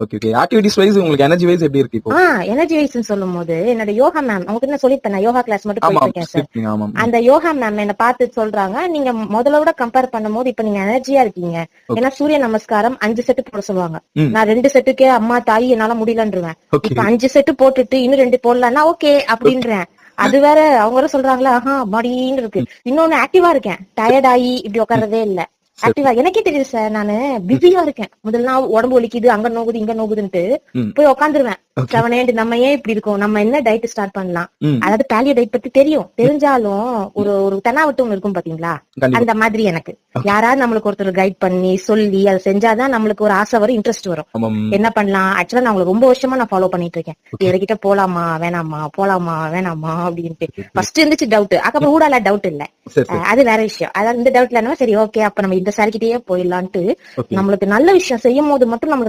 Okay okay activities wise உங்களுக்கு energy wise எப்படி இருக்கு இப்போ? ஆ எனர்ஜி வைஸ் சொல்லும் போது என்னோட யோகா மேம் உங்களுக்கு என்ன சொல்லிருப்பேன் நான் யோகா கிளாஸ் மட்டும் போயிட்டு இருக்கேன் சார் அந்த யோகா மேம் என்ன பார்த்து சொல்றாங்க நீங்க முதல்ல விட கம்பேர் பண்ணும்போது இப்ப நீங்க எனர்ஜியா இருக்கீங்க. ஏன்னா சூரிய நமஸ்காரம் அஞ்சு செட்டு போட சொல்லுவாங்க. நான் ரெண்டு செட்டுக்கே அம்மா தாய் என்னால முடியலன்றுவேன். ஓகே இப்ப அஞ்சு செட்டு போட்டுட்டு இன்னும் ரெண்டு போடலன்னா ஓகே அப்படின்றேன். அது வேற அவங்க வேற சொல்றாங்களா ஆஹா மடின்னு இருக்கு. இன்னொன்னு ஆக்டிவா இருக்கேன். டயர்ட் ஆகி இப்படி உட்கார்றதே இல்ல. ஆக்டிவா எனக்கே தெரியுது சார் நானு பிஸியா இருக்கேன். முதல்ல உடம்பு வலிக்குது அங்க நோகுது இங்க நோகுதுன்ட்டு. போய் உட்காந்துருவேன் செவனேண்டு நம்ம ஏன் இப்படி இருக்கோம்? நம்ம என்ன டயட் ஸ்டார்ட் பண்ணலாம்? அதாவது பேலியோ டயட் பத்தி தெரியும். தெரிஞ்சாலும் ஒரு ஒரு தெனாவட்டு ஒண்ணு இருக்கும் பாத்தீங்களா? அந்த மாதிரி எனக்கு. யாராவது நம்மளுக்கு ஒருத்தர் கைட் பண்ணி சொல்லி அதை செஞ்சாதான் நம்மளுக்கு ஒரு ஆசை வரும் இன்ட்ரெஸ்ட் வரும். என்ன பண்ணலாம்? ஆக்சுவலா நான் உங்களுக்கு ரொம்ப வருஷமா நான் ஃபாலோ பண்ணிட்டு இருக்கேன். இவர்கிட்ட போலாமா? வேணாமா? போலாமா? வேணாமா? அப்படின்ட்டு. ஃபர்ஸ்ட் இருந்துச்சு டவுட் அதுக்கப்புறம் ஊடால டவுட் இல்ல. அது வேற விஷயம். அதாவது இந்த டவுட்ல சரி ஓகே அப்ப நம்ம இந்த சார் கிட்டயே போயிடலான்ட்டு நம்மளுக்கு நல்ல விஷயம் செய்யும் போது மட்டும் நம்மளுக்கு